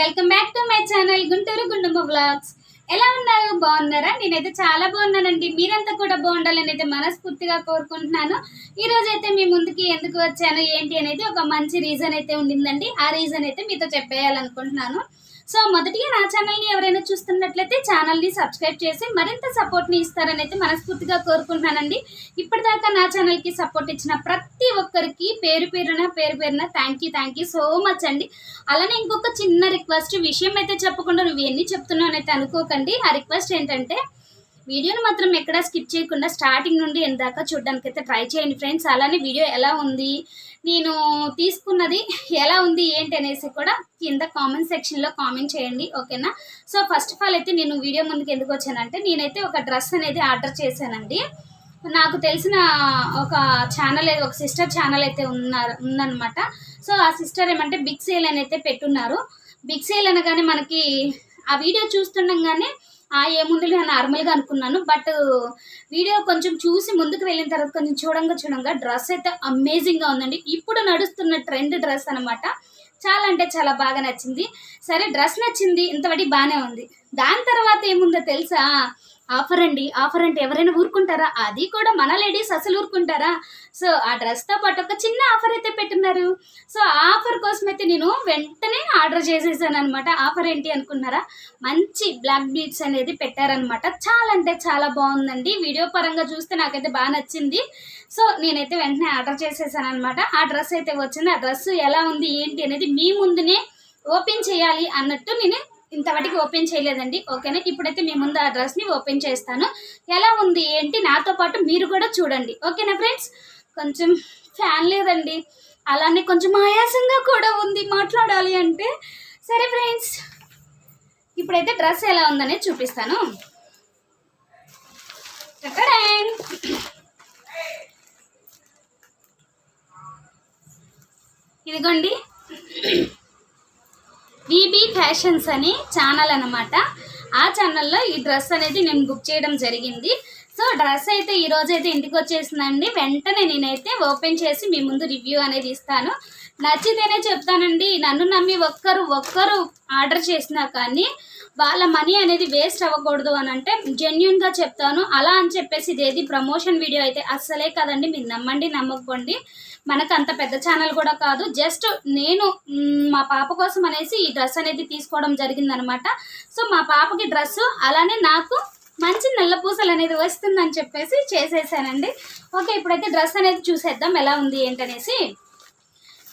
Welcome back to my channel Guntur Gundamma vlogs ఎలా ఉన్నారు? బాగున్నారా? నేనైతే చాలా బాగున్నానండి. మీరంతా కూడా బాగుండాలని అయితే మనస్ఫూర్తిగా కోరుకుంటున్నాను. ఈ అయితే మీ ముందుకి ఎందుకు వచ్చాను ఏంటి అనేది ఒక మంచి రీజన్ అయితే ఉండిందండి. ఆ రీజన్ అయితే మీతో చెప్పేయాలనుకుంటున్నాను. సో మొదటిగా నా ఛానల్ని ఎవరైనా చూస్తున్నట్లయితే ఛానల్ని సబ్స్క్రైబ్ చేసి మరింత సపోర్ట్ని ఇస్తారని అయితే మనస్ఫూర్తిగా కోరుకుంటున్నానండి. ఇప్పటిదాకా నా ఛానల్కి సపోర్ట్ ఇచ్చిన ప్రతి ఒక్కరికి పేరు పేరున పేరు పేరున thank you thank you so much అండి. అలానే ఇంకొక చిన్న రిక్వెస్ట్ విషయం అయితే చెప్పకుండా నువ్వు ఎన్ని చెప్తున్నావు అయితే అనుకోకండి. ఆ రిక్వెస్ట్ ఏంటంటే వీడియోని మాత్రం ఎక్కడ స్కిప్ చేయకుండా స్టార్టింగ్ నుండి ఎందాక చూడడానికి అయితే ట్రై చేయండి ఫ్రెండ్స్. అలానే వీడియో ఎలా ఉంది నేను తీసుకున్నది ఎలా ఉంది ఏంటి అనేసి కూడా కింద కామెంట్ సెక్షన్లో కామెంట్ చేయండి ఓకేనా? సో ఫస్ట్ ఆఫ్ ఆల్ అయితే నేను వీడియో ముందుకు ఎందుకు వచ్చానంటే నేనైతే ఒక డ్రెస్ అనేది ఆర్డర్ చేశానండి. నాకు తెలిసిన ఒక ఛానల్ ఒక సిస్టర్ ఛానల్ అయితే ఉన్నారు ఉందన్నమాట. సో ఆ సిస్టర్ ఏమంటే బిగ్ సేల్ అని అయితే పెట్టున్నారు. బిగ్ సేల్ అనగానే మనకి ఆ వీడియో చూస్తుండగానే ఏముంది నేను నార్మల్గా అనుకున్నాను. బట్ వీడియో కొంచెం చూసి ముందుకు వెళ్ళిన తర్వాత కొంచెం చూడంగా చూడంగా డ్రెస్ అయితే అమేజింగ్గా ఉందండి. ఇప్పుడు నడుస్తున్న ట్రెండ్ డ్రెస్ అనమాట చాలా అంటే చాలా బాగా నచ్చింది. సరే డ్రెస్ నచ్చింది ఇంతవరకు బాగానే ఉంది. దాని తర్వాత ఏముందో తెలుసా? ఆఫర్ అండి ఆఫర్ అంటే ఎవరైనా ఊరుకుంటారా? అది కూడా మన లేడీస్ అసలు ఊరుకుంటారా? సో ఆ డ్రెస్తో పాటు ఒక చిన్న ఆఫర్ అయితే పెట్టున్నారు. సో ఆ ఆఫర్ కోసం అయితే నేను వెంటనే ఆర్డర్ చేసేసాను అనమాట ఆఫర్ ఏంటి అనుకున్నారా? మంచి బ్లాక్ బీట్స్ అనేది పెట్టారనమాట చాలా అంటే చాలా బాగుందండి. వీడియో పరంగా చూస్తే నాకైతే బాగా నచ్చింది. సో నేనైతే వెంటనే ఆర్డర్ చేసేసాను అనమాట ఆ డ్రెస్ అయితే వచ్చింది. ఆ డ్రెస్ ఎలా ఉంది ఏంటి అనేది మీ ముందునే ఓపెన్ చేయాలి అన్నట్టు నేను ఇంతవరకు ఓపెన్ చేయలేదండి. ఓకేనా? ఇప్పుడైతే మీ ముందు ఆ డ్రెస్ని ఓపెన్ చేస్తాను. ఎలా ఉంది ఏంటి? నాతో పాటు మీరు కూడా చూడండి. ఓకేనా ఫ్రెండ్స్? కొంచెం ఫ్యాన్ లేదండి. అలానే కొంచెం ఆయాసంగా కూడా ఉంది మాట్లాడాలి అంటే. సరే ఫ్రెండ్స్ ఇప్పుడైతే డ్రెస్ ఎలా ఉందనేది చూపిస్తాను. ఇదిగోండి. ఫ్యాషన్స్ అని ఛానల్ అనమాట ఆ ఛానల్లో ఈ డ్రెస్ అనేది నేను బుక్ చేయడం జరిగింది. సో డ్రెస్ అయితే ఈరోజు అయితే ఇంటికి వచ్చేసిందండి. వెంటనే నేనైతే ఓపెన్ చేసి మీ ముందు రివ్యూ అనేది ఇస్తాను. నచ్చితేనే చెప్తానండి. నన్ను నమ్మి ఒక్కరు ఒక్కరు ఆర్డర్ చేసినా కానీ వాళ్ళ మనీ అనేది వేస్ట్ అవ్వకూడదు అని అంటే జెన్యున్గా చెప్తాను. అలా అని చెప్పేసి ఇదేది ప్రమోషన్ వీడియో అయితే అస్సలే కదండి. మీరు నమ్మండి నమ్మకండి. మనకు అంత పెద్ద ఛానల్ కూడా కాదు. జస్ట్ నేను మా పాప కోసం అనేసి ఈ డ్రెస్ అనేది తీసుకోవడం జరిగిందనమాట. సో మా పాపకి డ్రెస్ అలానే నాకు మంచి నల్ల పూసలు అనేది వస్తుందని చెప్పేసి చేసేసానండి. ఓకే ఇప్పుడైతే డ్రెస్ అనేది చూసేద్దాం ఎలా ఉంది ఏంటనేసి.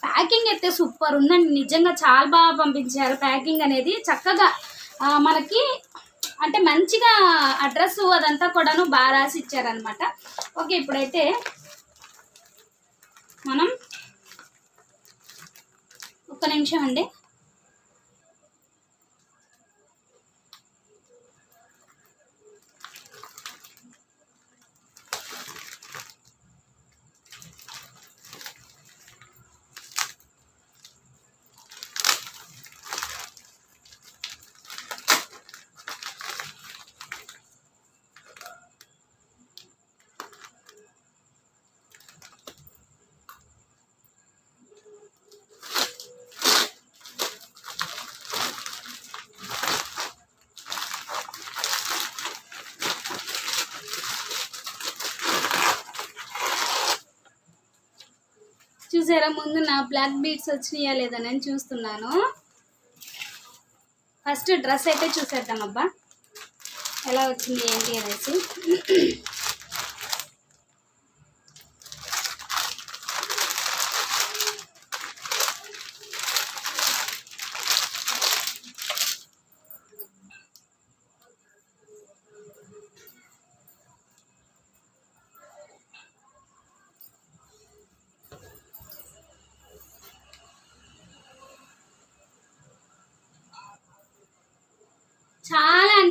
ప్యాకింగ్ అయితే సూపర్ ఉందండి. నిజంగా చాలా బాగా పంపించారు. ప్యాకింగ్ అనేది చక్కగా మనకి అంటే మంచిగా అడ్రస్ అదంతా కూడాను బాగా రాసి ఇచ్చారనమాట. ఓకే ఇప్పుడైతే మనం ఒక్క నిమిషం అండి. చూసారా ముందు నా బ్లాక్ బీడ్స్ వచ్చినాయా లేదా నేను చూస్తున్నాను. ఫస్ట్ డ్రెస్ అయితే చూసేద్దాం అబ్బా. ఎలా వచ్చింది ఏంటి అనేసి.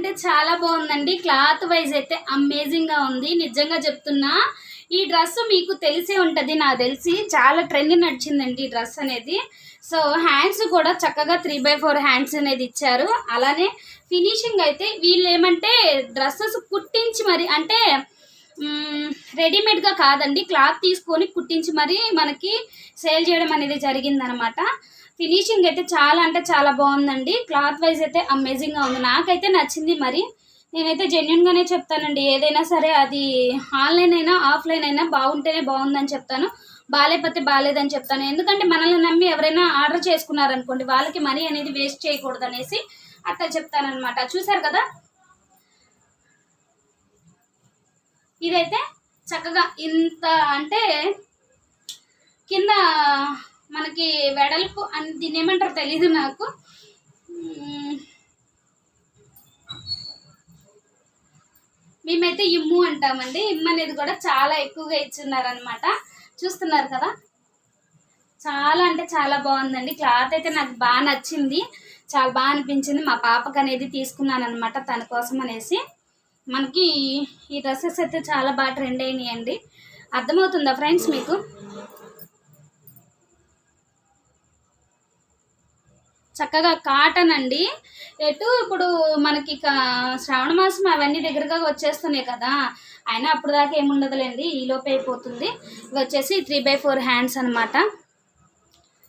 చాలా చాలా బాగుందండి. క్లాత్ వైజ్ అయితే అమేజింగ్గా ఉంది. నిజంగా చెప్తున్నా ఈ డ్రెస్ మీకు తెలిసే ఉంటుంది. నాకు తెలిసి చాలా ట్రెండ్ నడిచిందండి ఈ డ్రెస్ అనేది. సో హ్యాండ్స్ కూడా చక్కగా త్రీ బై ఫోర్ హ్యాండ్స్ అనేది ఇచ్చారు. అలానే ఫినిషింగ్ అయితే వీళ్ళు ఏమంటే డ్రెస్సెస్ కుట్టించి మరి అంటే రెడీమేడ్గా కాదండి. క్లాత్ తీసుకొని కుట్టించి మరీ మనకి సేల్ చేయడం అనేది జరిగిందనమాట. ఫినిషింగ్ అయితే చాలా అంటే చాలా బాగుందండి. క్లాత్ వైజ్ అయితే అమేజింగ్గా ఉంది. నాకైతే నచ్చింది మరి. నేనైతే జెన్యున్గానే చెప్తానండి. ఏదైనా సరే అది ఆన్లైన్ అయినా ఆఫ్లైన్ అయినా బాగుంటేనే బాగుందని చెప్తాను. బాగాలేకపోతే బాగాలేదని చెప్తాను. ఎందుకంటే మనల్ని నమ్మి ఎవరైనా ఆర్డర్ చేసుకున్నారనుకోండి వాళ్ళకి మనీ అనేది వేస్ట్ చేయకూడదు అనేసి అట్లా చెప్తానమాట చూసారు కదా? ఇదైతే చక్కగా ఇంత అంటే కింద మనకి వెడల్పు అని దీని ఏమంటారు తెలీదు నాకు. మేమైతే ఇమ్ము అంటామండి. ఇమ్ము అనేది కూడా చాలా ఎక్కువగా ఇచ్చున్నారనమాట చూస్తున్నారు కదా? చాలా అంటే చాలా బాగుందండి. క్లాత్ అయితే నాకు బాగా నచ్చింది. చాలా బాగా అనిపించింది. మా పాపకు అనేది తీసుకున్నాను అనమాట తన కోసం అనేసి. మనకి ఈ డ్రెస్సెస్ అయితే చాలా బాగా ట్రెండ్ అయినాయండి. అర్థమవుతుందా ఫ్రెండ్స్ మీకు? చక్కగా కాటన్ అండి. ఎటు ఇప్పుడు మనకి శ్రావణ మాసం అవన్నీ దగ్గరగా వచ్చేస్తున్నాయి కదా. అయినా అప్పుడు దాకా ఏముండదులేండి ఈ లోపు అయిపోతుంది. ఇవి వచ్చేసి త్రీ బై ఫోర్ హ్యాండ్స్ అనమాట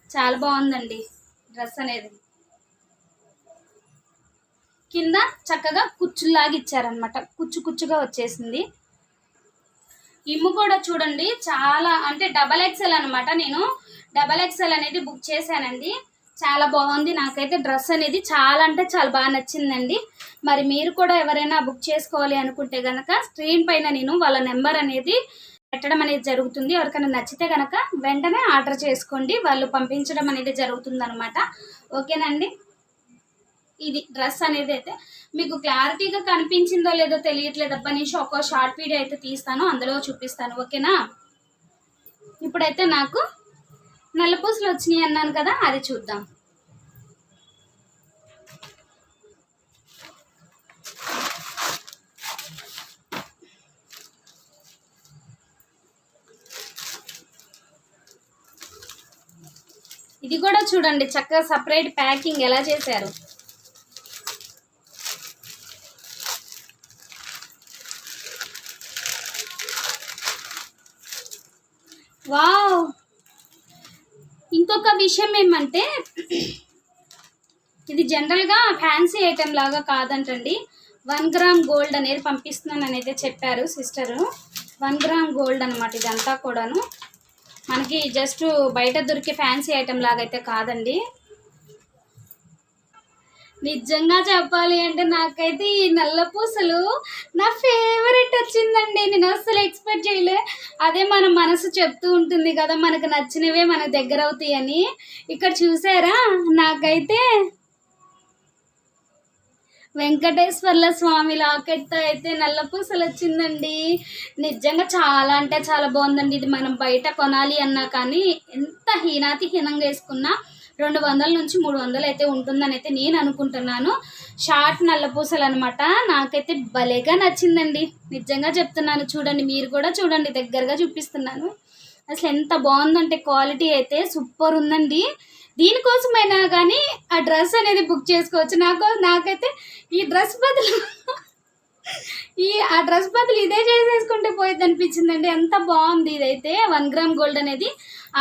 చాలా బాగుందండి డ్రెస్ అనేది. కింద చక్కగా కుచ్చులాగా ఇచ్చారనమాట కుచ్చు కుచ్చుగా వచ్చేసింది. ఇమ్ము కూడా చూడండి చాలా అంటే డబల్ ఎక్సెల్ అనమాట నేను. డబల్ ఎక్సెల్ అనేది బుక్ చేశానండి. చాలా బాగుంది. నాకైతే డ్రెస్ అనేది చాలా అంటే చాలా బాగా నచ్చిందండి. మరి మీరు కూడా ఎవరైనా బుక్ చేసుకోవాలి అనుకుంటే కనుక స్క్రీన్ పైన నేను వాళ్ళ నెంబర్ అనేది పెట్టడం అనేది జరుగుతుంది. ఎవరికైనా నచ్చితే కనుక వెంటనే ఆర్డర్ చేసుకోండి. వాళ్ళు పంపించడం అనేది జరుగుతుంది అనమాట ఓకేనండి? ఇది డ్రెస్ అనేది అయితే మీకు క్లారిటీగా కనిపించిందో లేదో తెలియట్లేదు అబ్బా. నేను ఒక షార్ట్ వీడియో అయితే తీస్తాను అందులో చూపిస్తాను ఓకేనా? ఇప్పుడైతే నాకు నల్లపూసలు వచ్చినాయి అన్నాను కదా అది చూద్దాం. ఇది కూడా చూడండి చక్కగా సపరేట్ ప్యాకింగ్ ఎలా చేశారు. వావ్. ఇంకొక విషయం ఏమంటే ఇది జనరల్గా ఫ్యాన్సీ ఐటెం లాగా కాదంటండి. వన్ గ్రామ్ గోల్డ్ అనేది పంపిస్తున్నాను అనేది చెప్పారు సిస్టరు. వన్ గ్రామ్ గోల్డ్ అనమాట ఇదంతా కూడాను. మనకి జస్ట్ బయట దొరికే ఫ్యాన్సీ ఐటెం లాగా అయితే కాదండి. నిజంగా చెప్పాలి అంటే నాకైతే ఈ నల్ల పూసలు నా ఫేవరెట్ వచ్చిందండి. నేను అసలు ఎక్స్పెక్ట్ చేయలే. అదే మన మనసు చెప్తూ ఉంటుంది కదా మనకు నచ్చినవే మన దగ్గర అవుతాయని ఇక్కడ చూసారా? నాకైతే వెంకటేశ్వర్ల స్వామి లాకెట్ అయితే నల్ల పూసలు వచ్చిందండి. నిజంగా చాలా అంటే చాలా బాగుందండి. ఇది మనం బయట కొనాలి అన్నా కానీ ఎంత హీనాతి హీనంగా వేసుకున్నా రెండు వందల నుంచి మూడు వందలు అయితే ఉంటుందని అయితే నేను అనుకుంటున్నాను. షార్ట్ నల్ల పూసలు అనమాట నాకైతే భలేగా నచ్చిందండి. నిజంగా చెప్తున్నాను చూడండి మీరు కూడా చూడండి దగ్గరగా చూపిస్తున్నాను. అసలు ఎంత బాగుందంటే క్వాలిటీ అయితే సూపర్ ఉందండి. దీనికోసమైనా కానీ ఆ డ్రెస్ అనేది బుక్ చేసుకోవచ్చు. నాకు నాకైతే ఈ డ్రెస్ బదులు ఈ ఆ డ్రెస్ బదులు ఇదే చేసేసుకుంటే పోయింది అనిపించిందండి ఎంత బాగుంది ఇదైతే. వన్ గ్రామ్ గోల్డ్ అనేది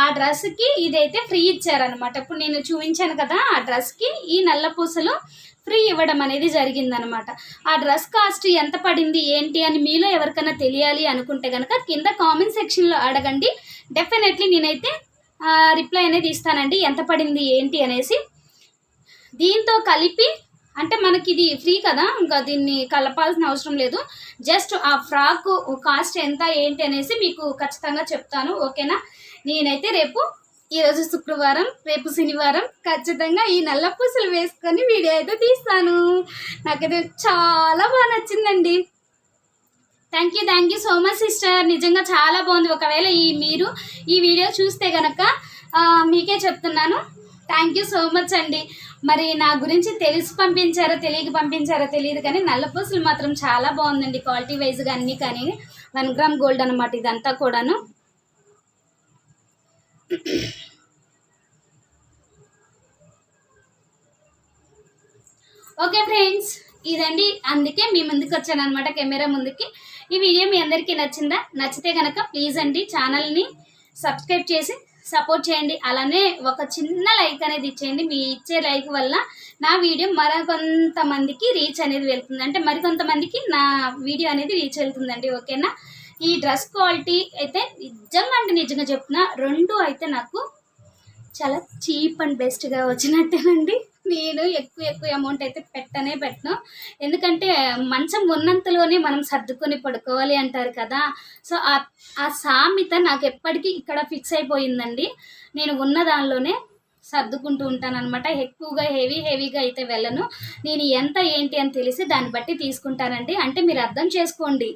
ఆ డ్రెస్కి ఇదైతే ఫ్రీ ఇచ్చారనమాట ఇప్పుడు నేను చూపించాను కదా ఆ డ్రెస్కి ఈ నల్ల పూసలు ఫ్రీ ఇవ్వడం అనేది జరిగిందనమాట ఆ డ్రెస్ కాస్ట్ ఎంత పడింది ఏంటి అని మీలో ఎవరికైనా తెలియాలి అనుకుంటే కనుక కింద కామెంట్ సెక్షన్లో అడగండి. డెఫినెట్లీ నేనైతే రిప్లై అనేది ఇస్తానండి. ఎంత పడింది ఏంటి అనేసి. దీంతో కలిపి అంటే మనకి ఇది ఫ్రీ కదా ఇంకా దీన్ని కలపాల్సిన అవసరం లేదు. జస్ట్ ఆ ఫ్రాక్ కాస్ట్ ఎంత ఏంటి అనేసి మీకు ఖచ్చితంగా చెప్తాను ఓకేనా? నేనైతే రేపు ఈరోజు శుక్రవారం రేపు శనివారం ఖచ్చితంగా ఈ నల్ల పూసలు వేసుకొని వీడియో అయితే తీస్తాను. నాకైతే చాలా బాగా నచ్చిందండి. Thank you thank you so much sister నిజంగా చాలా బాగుంది. ఒకవేళ ఈ మీరు ఈ వీడియో చూస్తే కనుక మీకే చెప్తున్నాను. థ్యాంక్ యూ సో మచ్ అండి. మరి నా గురించి తెలిసి పంపించారో తెలియక పంపించారో తెలియదు కానీ నల్ల పూసలు మాత్రం చాలా బాగుందండి. క్వాలిటీ వైజ్గా అన్నీ కానీ వన్ గ్రామ్ గోల్డ్ అనమాట ఇదంతా కూడాను. ఓకే ఫ్రెండ్స్ ఇదండి. అందుకే మీ ముందుకు వచ్చాను అనమాట కెమెరా ముందుకి. ఈ వీడియో మీ అందరికీ నచ్చిందా? నచ్చితే కనుక ప్లీజ్ అండి ఛానల్ని సబ్స్క్రైబ్ చేసి సపోర్ట్ చేయండి. అలానే ఒక చిన్న లైక్ అనేది ఇచ్చేయండి. మీ ఇచ్చే లైక్ వల్ల నా వీడియో మరికొంతమందికి రీచ్ అనేది వెళ్తుంది. అంటే మరికొంతమందికి నా వీడియో అనేది రీచ్ వెళ్తుందండి. ఓకేనా? ఈ డ్రెస్ క్వాలిటీ అయితే నిజంగా అంటే నిజంగా చెప్తున్నా రెండు అయితే నాకు చాలా చీప్ అండ్ బెస్ట్గా వచ్చినట్టేనండి. నేను ఎక్కువ ఎక్కువ అమౌంట్ అయితే పెట్టనే పెట్టను. ఎందుకంటే మంచం ఉన్నంతలోనే మనం సర్దుకొని పడుకోవాలి అంటారు కదా. సో ఆ ఆ సామెత నాకు ఎప్పటికీ ఇక్కడ ఫిక్స్ అయిపోయిందండి. నేను ఉన్న దానిలోనే సర్దుకుంటూ ఉంటాను అనమాట ఎక్కువగా హెవీ హెవీగా అయితే వెళ్ళను. నేను ఎంత ఏంటి అని తెలిసి దాన్ని బట్టి తీసుకుంటానండి. అంటే మీరు అర్థం చేసుకోండి.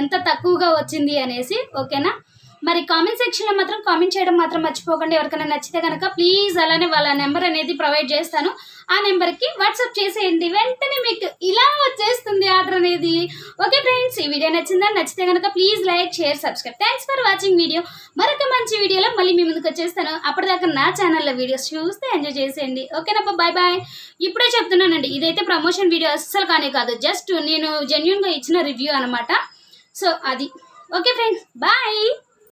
ఎంత తక్కువగా వచ్చింది అనేసి ఓకేనా? మరి కామెంట్ సెక్షన్లో మాత్రం కామెంట్ చేయడం మాత్రం మర్చిపోకండి. ఎవరికైనా నచ్చితే కనుక ప్లీజ్ అలానే వాళ్ళ నెంబర్ అనేది ప్రొవైడ్ చేస్తాను. ఆ నెంబర్కి వాట్సాప్ చేసేయండి. వెంటనే మీకు ఇలా వచ్చేస్తుంది ఆర్డర్ అనేది. ఓకే ఫ్రెండ్స్ ఈ వీడియో నచ్చిందా? నచ్చితే కనుక please like share subscribe thanks for watching video మరొక మంచి వీడియోలో మళ్ళీ మీ ముందుకు వచ్చేస్తాను. అప్పటిదాకా నా ఛానల్లో వీడియోస్ చూస్తే ఎంజాయ్ చేసేయండి. ఓకేనప్ప బాయ్ బాయ్ ఇప్పుడే చెప్తున్నానండి. ఇదైతే ప్రమోషన్ వీడియో అస్సలు కానీ కాదు. జస్ట్ నేను జెన్యున్గా ఇచ్చిన రివ్యూ అనమాట సో అది. Okay friends bye